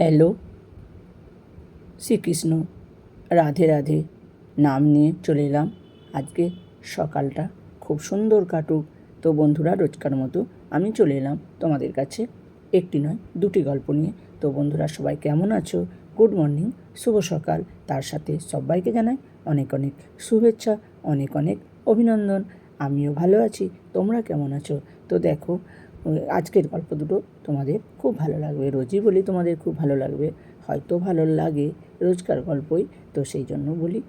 Hello Shrikrishna Radhe Radhe নাম নিয়ে চলে এলাম। আজকে সকালটা খুব সুন্দর কাটুক। তো বন্ধুরা, রোজকার মতো আমি চলে এলাম তোমাদের কাছে। একটি নয়, দুটি গল্প নিয়ে। তো বন্ধুরা, সবাই কেমন আছো? গুড মর্নিং, শুভ সকাল। তার সাথে সবাইকে জানাই অনেক অনেক শুভেচ্ছা, অনেক অনেক অভিনন্দন। আমিও ভালো আছি, তোমরা কেমন আছো? তো দেখো আজকের গল্প দুটো তোমাদের খুব ভালো লাগবে, রোজই বলি তোমাদের খুব ভালো লাগবে, হয়তো ভালো লাগে রোজকার গল্পই, তো সেই জন্য বলি।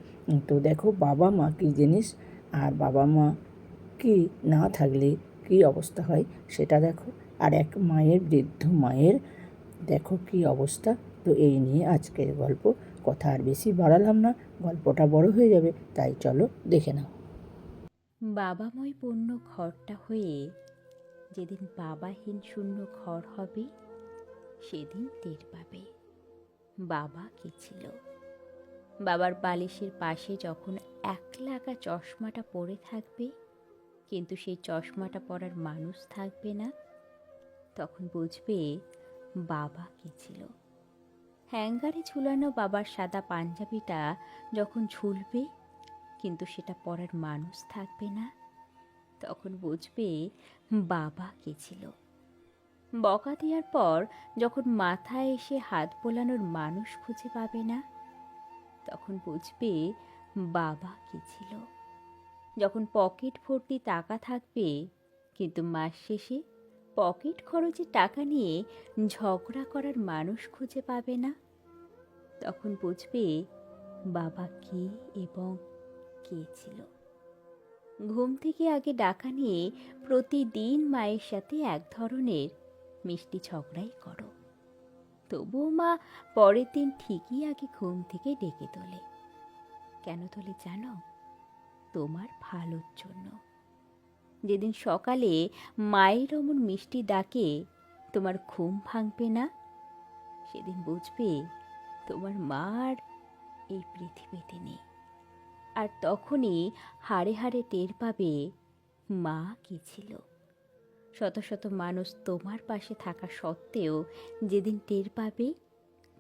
তো দেখো বাবা মা কী জিনিস, আর বাবা মা কি না থাকলে কী অবস্থা হয় সেটা দেখো। আর এক মায়ের, বৃদ্ধ মায়ের দেখো কি অবস্থা, তো এই নিয়ে আজকের গল্প। কথা আর বেশি বাড়ালাম না, গল্পটা বড় হয়ে যাবে, তাই চলো দেখে নাও। বাবাময় পূর্ণ ঘরটা হয়ে যেদিন বাবাহীন শূন্য ঘর হবে, সেদিন টের পাবে। বাবা কে ছিল? বাবার বালিশের পাশে যখন এক লাগা চশমাটা পরে থাকবে, কিন্তু সেই চশমাটা পরার মানুষ থাকবে না, তখন বুঝবে বাবা কে ছিল। হ্যাঙ্গারে ঝুলানো বাবার সাদা পাঞ্জাবিটা যখন ঝুলবে, কিন্তু সেটা পরার মানুষ থাকবে না। তখন বুঝবে বাবা কে ছিল। বকা দেওয়ার পর যখন মাথায় এসে হাত বোলানোর মানুষ খুঁজে পাবে না, তখন বুঝবে বাবা কে ছিল। যখন পকেট ভর্তি টাকা থাকবে, কিন্তু মাস শেষে পকেট খরচে টাকা নিয়ে ঝগড়া করার মানুষ খুঁজে পাবে না, তখন বুঝবে বাবা কে এবং কে ছিল। ঘুম থেকে আগে ডাকা নিয়ে প্রতিদিন মায়ের সাথে এক ধরনের মিষ্টি ঝগড়াই করো। তবুও মা পরের দিন ঠিকই আগে ঘুম থেকে ডেকে তোলে। কেন তোলে জানো? তোমার ভালোর জন্য। যেদিন সকালে মায়ের অমন মিষ্টি ডাকে, তোমার ঘুম ভাঙবে না? সেদিন বুঝবে তোমার মার এই পৃথিবীতে নেই। আর তখনই হাড়ে হাড়ে টের পাবে মা কি ছিল। শত শত মানুষ তোমার পাশে থাকা সত্ত্বেও যেদিন টের পাবে,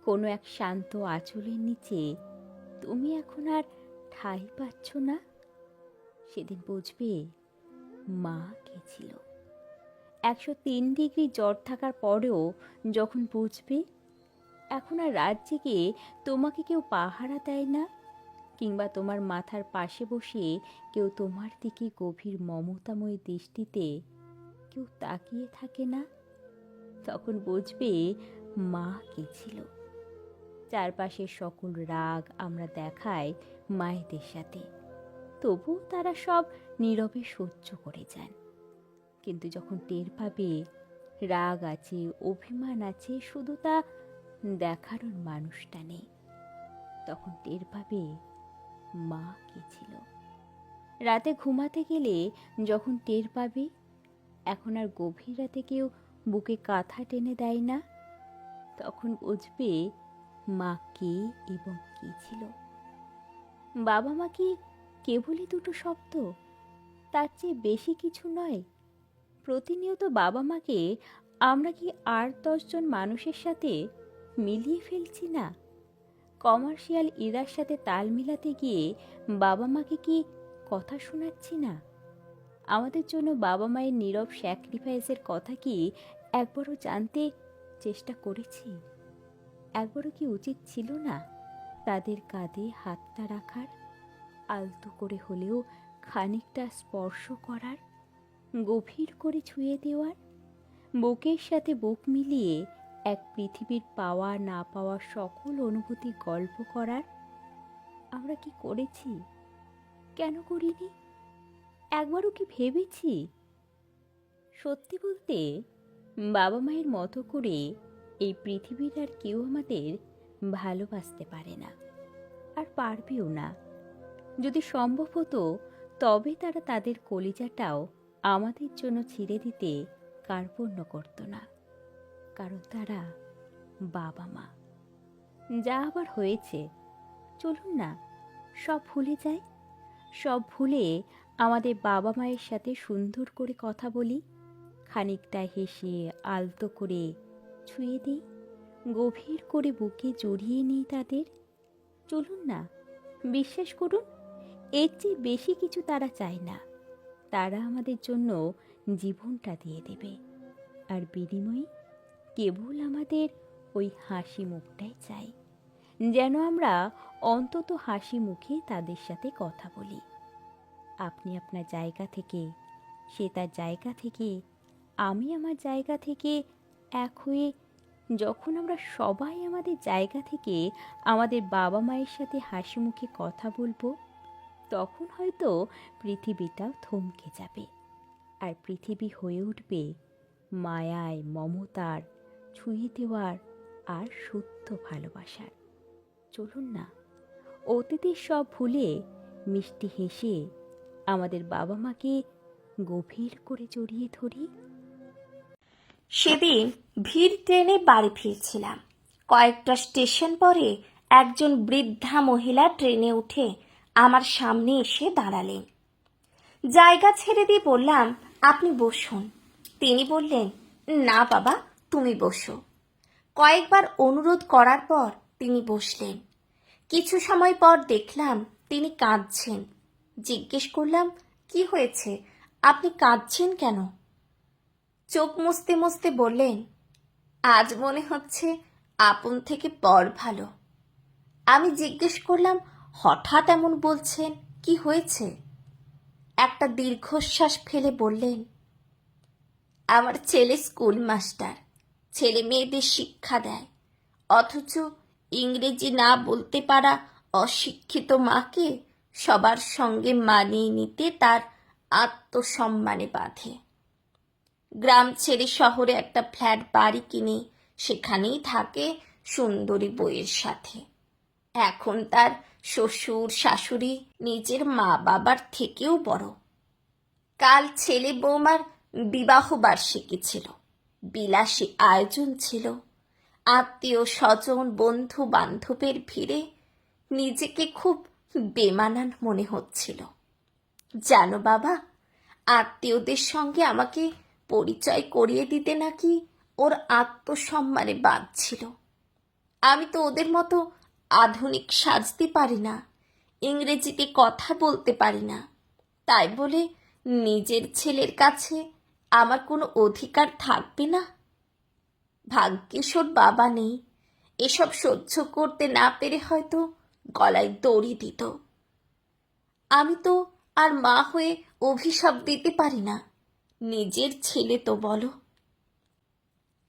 কোনো এক শান্ত আঁচলের নিচে তুমি এখন আর ঠাই পাচ্ছ না। সেদিন বুঝবে মা কে ছিল। একশো তিন ডিগ্রি জ্বর থাকার পরেও যখন বুঝবে, এখন আর রাত জেগে তোমাকে কেউ পাহারা দেয় না। কিংবা তোমার মাথার পাশে বসে কেউ তোমার দিকে গভীর মমতাময় দৃষ্টিতে কেউ তাকিয়ে থাকে না? তখন বুঝবে মা কে ছিল। চারপাশের সকল রাগ আমরা দেখাই মায়েদের সাথে। তবু তারা সব নীরবে সহ্য করে যান। কিন্তু যখন টের পাবে রাগ আছে, অভিমান আছে, শুধু তা দেখানোর মানুষটা নেই। তখন টের পাবে মা কে ছিল? রাতে ঘুমাতে গেলে যখন টের পাবে, এখন আর গভীর রাতে কেউ বুকে কাঁথা টেনে দেয় না, তখন বুঝবে মা কে এবং কি ছিল। বাবা মা কি কেবলই দুটো শব্দ? তার চেয়ে বেশি কিছু নয়। প্রতিনিয়ত বাবা মাকে আমরা কি আর দশজন মানুষের সাথে মিলিয়ে ফেলছি না? কমার্শিয়াল ইরার সাথে তাল মিলাতে গিয়ে বাবা মাকে কি কথা শোনাচ্ছি না? আমাদের জন্য বাবা মায়ের নীরব স্যাক্রিফাইসের কথা কি একবারও জানতে চেষ্টা করেছি? একবারও কি উচিত ছিল না তাদের কাঁধে হাতটা রাখার? আলতো করে হলেও খানিকটা স্পর্শ করার? গভীর করে ছুঁয়ে দেওয়ার? বুকের সাথে বুক মিলিয়ে এক পৃথিবীর পাওয়া, না পাওয়া সকল অনুভূতি গল্প করার আমরা কি করেছি? কেন করিনি? একবারও কি ভেবেছি? সত্যি বলতে, বাবা মায়ের মতো করে এই পৃথিবীর আর কেউ আমাদের ভালোবাসতে পারে না আর পারবেও না। যদি সম্ভব হতো, তবে তারা তাদের কলিজাটাও আমাদের জন্য ছিঁড়ে দিতে কার্পণ্য করতো না। কারণ তারা বাবা মা। যা আবার হয়েছে, চলুন না, সব ভুলে যাই। সব ভুলে আমাদের বাবা মায়ের সাথে সুন্দর করে কথা বলি, খানিকটা হেসে আলতো করে ছুঁয়ে দিই, গভীর করে বুকে জড়িয়ে নিই তাদের। চলুন না, বিশ্বাস করুন, এর চেয়ে বেশি কিছু তারা চায় না। তারা আমাদের জন্য জীবনটা দিয়ে দেবে। আর বিনিময়ে কেবল আমাদের ওই হাসি মুখটাই চাই। যেন আমরা অন্তত হাসি মুখে তাদের সাথে কথা বলি। আপনি আপনার জায়গা থেকে, সে তার জায়গা থেকে, আমি আমার জায়গা থেকে, এক হয়ে যখন আমরা সবাই আমাদের জায়গা থেকে আমাদের বাবা মায়ের সাথে হাসি মুখে কথা বলব, তখন হয়তো পৃথিবীটাও থমকে যাবে। আর পৃথিবী হয়ে উঠবে মায়ায়, মমতার ছুঁয়ে দেওয়ার আর সত্য ভালোবাসার। চলুন না, অতীতের সব ভুলে মিষ্টি হেসে আমাদের বাবা মাকে গভীর করে জড়িয়ে ধরি। সেদিন ভিড় ট্রেনে বাড়ি ফিরছিলাম। কয়েকটা স্টেশন পরে একজন বৃদ্ধা মহিলা ট্রেনে উঠে আমার সামনে এসে দাঁড়ালেন। জায়গা ছেড়ে দিয়ে বললাম, আপনি বসুন। তিনি বললেন, না বাবা তুমি বসো। কয়েকবার অনুরোধ করার পর তিনি বসলেন। কিছু সময় পর দেখলাম তিনি কাঁদছেন। জিজ্ঞেস করলাম, কি হয়েছে? আপনি কাঁদছেন কেন? চোখ মুছতে মুছতে বললেন, আজ মনে হচ্ছে আপন থেকে পর ভালো। আমি জিজ্ঞেস করলাম, হঠাৎ এমন বলছেন? কি হয়েছে? একটা দীর্ঘশ্বাস ফেলে বললেন, আমার ছেলে স্কুল মাস্টার। ছেলে মেয়েদের শিক্ষা দেয়। অথচ ইংরেজি না বলতে পারা অশিক্ষিত মাকে সবার সঙ্গে মানিয়ে নিতে তার আত্মসম্মানে বাঁধে। গ্রাম ছেড়ে শহরে একটা ফ্ল্যাট, বাড়ি কিনে সেখানেই থাকে সুন্দরী বইয়ের সাথে। এখন তার শ্বশুর, শাশুড়ি নিজের মা বাবার থেকেও বড়। কাল ছেলে বৌমার বিবাহ বার্ষিকী ছিল। বিলাসী আয়োজন ছিল। আত্মীয় স্বজন, বন্ধু বান্ধবের ভিড়ে নিজেকে খুব বেমানান মনে হচ্ছিল। জানো বাবা, আত্মীয়দের সঙ্গে আমাকে পরিচয় করিয়ে দিতে নাকি ওর আত্মসম্মানে বাঁধছিল আমি তো ওদের মতো আধুনিক সাজতে পারি না, ইংরেজিতে কথা বলতে পারি না। তাই বলে নিজের ছেলের কাছে আমার কোনো অধিকার থাকবে না? ভাগ্যেশ ওর বাবা নেই। এসব সহ্য করতে না পেরে হয়তো গলায় দড়ি দিত। আমি তো আর মা হয়ে অভিশাপ দিতে পারি না। নিজের ছেলে তো বলো।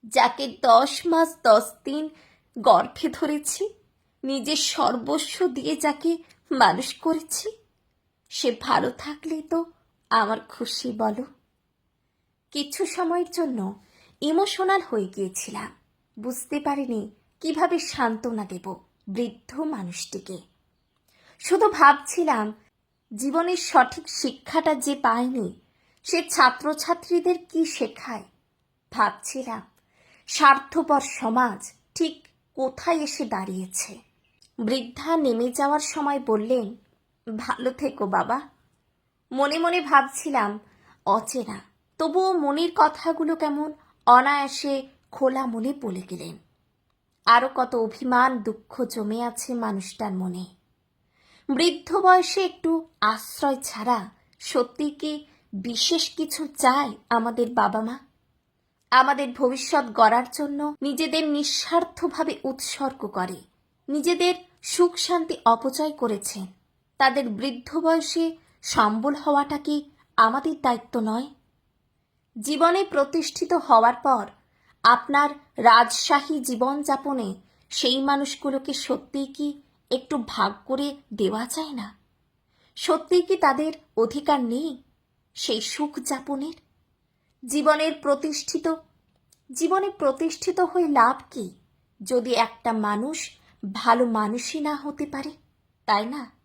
যাকে দশ মাস দশ দিন গর্ভে ধরেছি, নিজের সর্বস্ব দিয়ে যাকে মানুষ করেছি, সে ভালো থাকলেই তো আমার খুশি বলো। কিছু সময়ের জন্য ইমোশনাল হয়ে গিয়েছিলাম। বুঝতে পারিনি কীভাবে সান্ত্বনা দেব বৃদ্ধ মানুষটিকে। শুধু ভাবছিলাম, জীবনের সঠিক শিক্ষাটা যে পায়নি সে ছাত্রছাত্রীদের কি শেখায়? ভাবছিলাম, স্বার্থপর সমাজ ঠিক কোথায় এসে দাঁড়িয়েছে? বৃদ্ধা নেমে যাওয়ার সময় বললেন, ভালো থেকো বাবা। মনে মনে ভাবছিলাম, অচেনা তবুও মনের কথাগুলো কেমন অনায়াসে খোলা মনে বলে গেলেন। আরও কত অভিমান, দুঃখ জমে আছে মানুষটার মনে। বৃদ্ধ বয়সে একটু আশ্রয় ছাড়া সত্যি কি বিশেষ কিছু চায় আমাদের বাবা মা আমাদের ভবিষ্যৎ গড়ার জন্য নিজেদের নিঃস্বার্থভাবে উৎসর্গ করে, নিজেদের সুখ শান্তি অপচয় করেছেন। তাদের বৃদ্ধ বয়সে সম্বল হওয়াটা কি আমাদের দায়িত্ব নয়? জীবনে প্রতিষ্ঠিত হওয়ার পর, আপনার রাজশাহী জীবনযাপনে সেই মানুষগুলোকে সত্যিই কি একটু ভাগ করে দেওয়া যায় না? সত্যিই কি তাদের অধিকার নেই সেই সুখ যাপনের? জীবনের প্রতিষ্ঠিত, জীবনে প্রতিষ্ঠিত হয়ে লাভ কি যদি একটা মানুষ ভালো মানুষই না হতে পারে, তাই না?